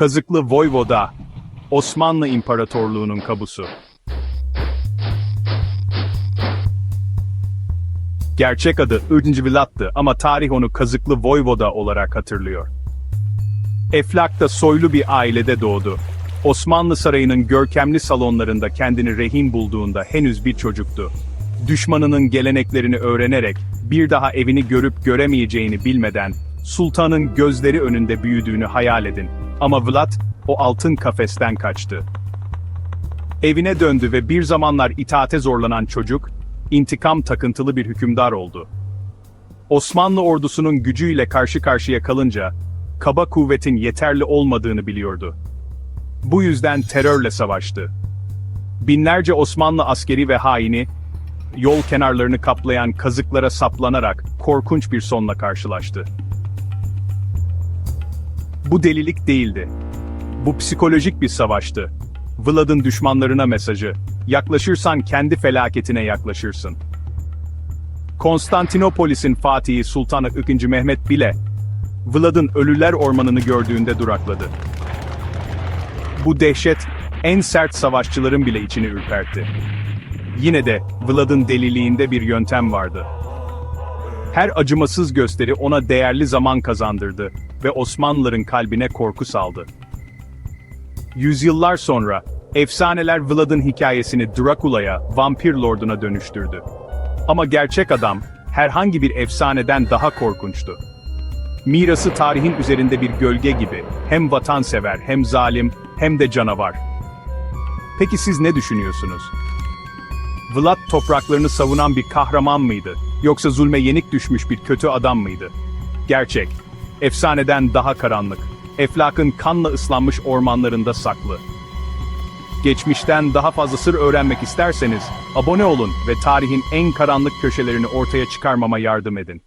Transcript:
Kazıklı Voyvoda, Osmanlı İmparatorluğu'nun kabusu. Gerçek adı Vlad'dı ama tarih onu Kazıklı Voyvoda olarak hatırlıyor. Eflak da soylu bir ailede doğdu. Osmanlı Sarayı'nın görkemli salonlarında kendini rehin bulduğunda henüz bir çocuktu. Düşmanının geleneklerini öğrenerek bir daha evini görüp göremeyeceğini bilmeden sultanın gözleri önünde büyüdüğünü hayal edin. Ama Vlad o altın kafesten kaçtı. Evine döndü ve bir zamanlar itaate zorlanan çocuk, intikam takıntılı bir hükümdar oldu. Osmanlı ordusunun gücüyle karşı karşıya kalınca, kaba kuvvetin yeterli olmadığını biliyordu. Bu yüzden terörle savaştı. Binlerce Osmanlı askeri ve haini, yol kenarlarını kaplayan kazıklara saplanarak korkunç bir sonla karşılaştı. Bu delilik değildi. Bu psikolojik bir savaştı. Vlad'ın düşmanlarına mesajı, yaklaşırsan kendi felaketine yaklaşırsın. Konstantinopolis'in Fatihi Sultan II. Mehmet bile, Vlad'ın Ölüler Ormanı'nı gördüğünde durakladı. Bu dehşet, en sert savaşçıların bile içini ürpertti. Yine de Vlad'ın deliliğinde bir yöntem vardı. Her acımasız gösteri ona değerli zaman kazandırdı ve Osmanlıların kalbine korku saldı. Yüzyıllar sonra, efsaneler Vlad'ın hikayesini Drakula'ya, vampir lorduna dönüştürdü. Ama gerçek adam, herhangi bir efsaneden daha korkunçtu. Mirası tarihin üzerinde bir gölge gibi, hem vatansever, hem zalim, hem de canavar. Peki siz ne düşünüyorsunuz? Vlad topraklarını savunan bir kahraman mıydı? Yoksa zulme yenik düşmüş bir kötü adam mıydı? Gerçek, efsaneden daha karanlık, eflakın kanla ıslanmış ormanlarında saklı. Geçmişten daha fazla sır öğrenmek isterseniz, abone olun ve tarihin en karanlık köşelerini ortaya çıkarmama yardım edin.